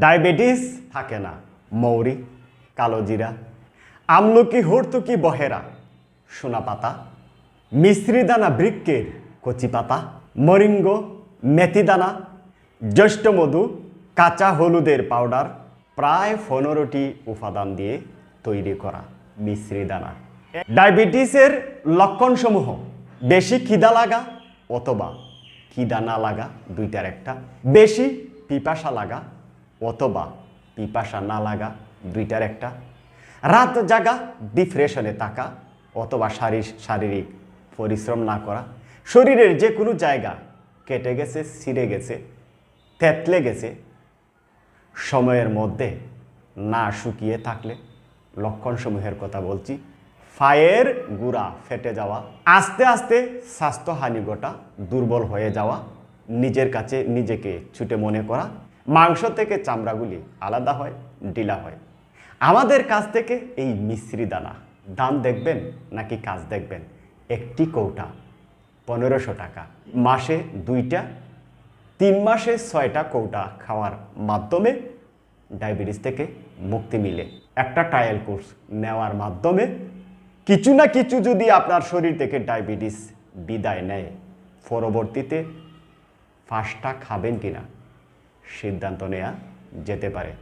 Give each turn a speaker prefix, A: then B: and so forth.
A: Diabetes থাকে না, মৌরি, কালো জিরা, আমলকি, হর্তুকি, বহেরা, সোনা পাতা, মিশ্রি দানা বৃক্ষের কচি পাতা, মরিঙ্গ, মেথি দানা, জ্যৈষ্ঠ মধু, কাঁচা হলুদের পাউডার প্রায় পনেরোটি উপাদান দিয়ে তৈরি করা মিশ্রি দানা। ডায়াবেটিসের লক্ষণসমূহ, বেশি খিদা লাগা অথবা খিদা না লাগা দুইটার একটা, বেশি পিপাসা লাগা অথবা পিপাসা না লাগা দুইটার একটা। রাত জাগা ডিপ্রেশনে থাকা, অথবা শারীর শারীরিক পরিশ্রম না করা। শরীরের যে কোনো জায়গা কেটে গেছে, ছিঁড়ে গেছে, থেতলে গেছে। সময়ের মধ্যে না শুকিয়ে থাকলে লক্ষণসমূহের কথা বলছি। ফায়ের গুড়া ফেটে যাওয়া, আস্তে আস্তে স্বাস্থ্যহানি গোটা দুর্বল হয়ে যাওয়া, নিজের কাছে নিজেকে ছুটে মনে করা মাংস থেকে চামড়াগুলি আলাদা হয় ডিলা হয়। আমাদের কাছ থেকে এই মিশ্রি দানা, দাম দেখবেন নাকি কাজ দেখবেন? একটি কৌটা, পনেরোশো টাকা। মাসে দুইটা, তিন মাসে ছয়টা কৌটা খাওয়ার মাধ্যমে ডায়াবেটিস থেকে মুক্তি মিলে। একটা ট্রায়াল কোর্স নেওয়ার মাধ্যমে কিছু না কিছু যদি আপনার শরীর থেকে ডায়াবেটিস বিদায় নেয়, পরবর্তীতে ফার্স্টটা খাবেন কিনা? সিদ্ধান্ত নেওয়া যেতে পারে।